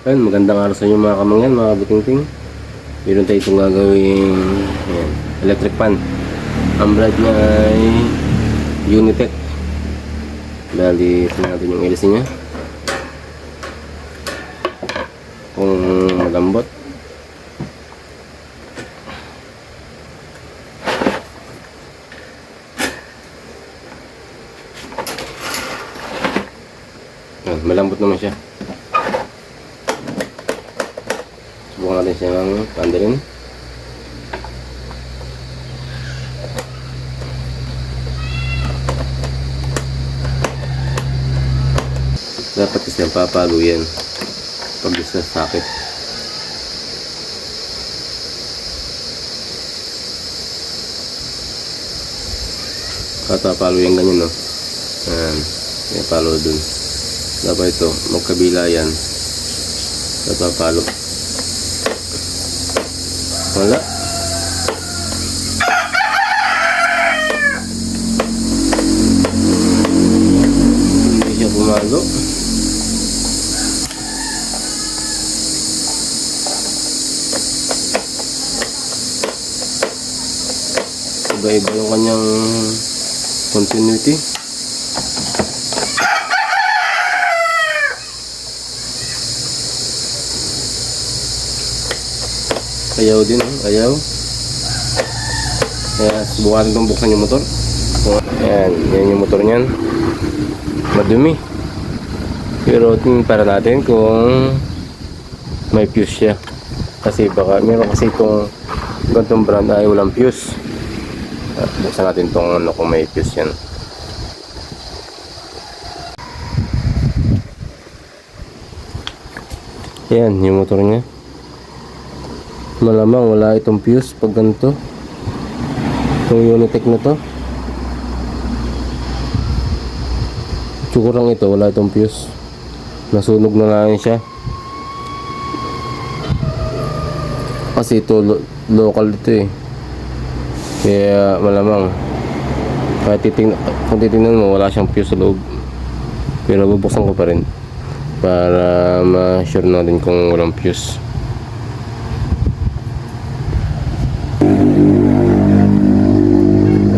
Ayun, magandang araw sa inyo mga kamangyan, mga butingting. Meron tayo itong gagawing ayan, electric fan. Ang brand niya ay Unitech. Bali, ito natin yung LC niya. Kung malambot. Ayan, malambot naman siya. Subukan natin siyang pandalin. Dapat kasi ang papalo yan pag sa sakit. Katapalo yan ganyan no. Ayan. May palo dun. Dapat ito, magkabila yan. Katapalo. Wala. Hindi siya pumalo. Iba-iba yung kanyang continuity. Ayaw din, oh. ayaw. Kaya subukan itong buksan yung motor. Ayan, yan yung motor niyan. Madumi. Pero tingin para natin kung may fuse siya. Kasi baka, meron kasi itong gantong brand ay walang fuse. Ah, Buksan natin itong ano kung may fuse yan. Yan, yung motor niya. Malamang wala itong fuse pag ganito. Itong Unitech na to. Tsukurang ito, wala itong fuse. Nasunog na lang siya. Kasi ito lo- local dito eh. Kaya malamang kahit titing kung titingnan mo wala siyang fuse sa loob. Pero bubuksan ko pa rin para ma-sure natin kung walang fuse.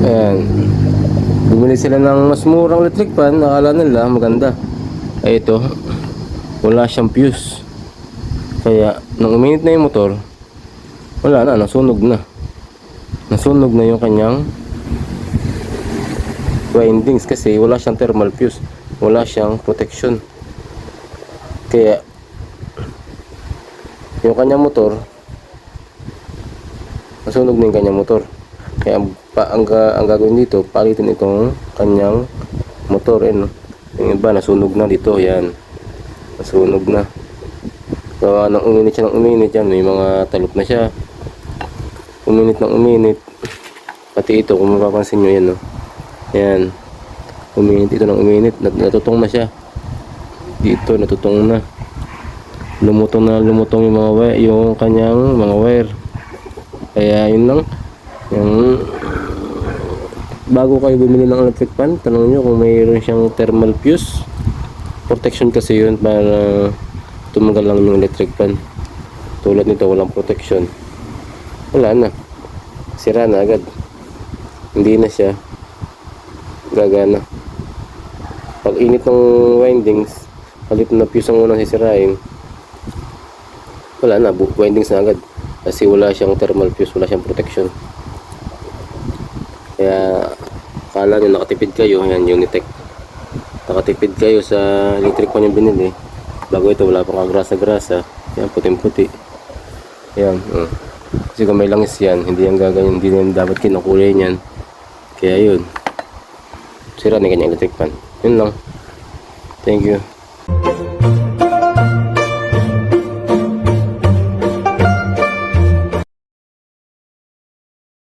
Ayan. Bumili sila ng mas murang electric fan. Nakala nila maganda. Ay ito. Wala siyang fuse. Kaya nung uminit na yung motor, wala na. Nasunog na. Nasunog na yung kanyang windings kasi wala siyang thermal fuse. Wala siyang protection. Kaya yung kanyang motor nasunog na yung kanyang motor. Kaya pa, ang, ang gagawin dito, palitin itong kanyang motor. Eh, no? Yung iba, nasunog na dito. Yan. Nasunog na. Gawa nang uminit siya ng uminit yan. May mga talok na siya. Uminit ng uminit. Pati ito, kung mapapansin nyo yan. No? Yan. Uminit ito ng uminit. Nat natutong na siya. Dito, natutong na. Lumutong na lumutong yung mga wire, yung kanyang mga wire. Kaya yun lang. Yung bago kayo bumili ng electric fan, tanong nyo kung mayroon siyang thermal fuse. Protection kasi yun para tumagal lang yung electric fan. Tulad nito, walang protection. Wala na. Sira na agad. Hindi na siya gagana. Pag init ng windings, halit na fuse ang unang sisirain, wala na, windings na agad. Kasi wala siyang thermal fuse, wala siyang protection. Kaya, kala nyo nakatipid kayo, yan, Unitech. Nakatipid kayo sa electric fan yung binili. Bago ito, wala pang kagrasa-grasa. Yan, puting-puti. Yan, mm. Kasi kung may langis yan, hindi yan gaganyan, hindi yan dapat kinukulay yan. Kaya yun. Sira na yung kanyang electric fan. Yun lang. Thank you.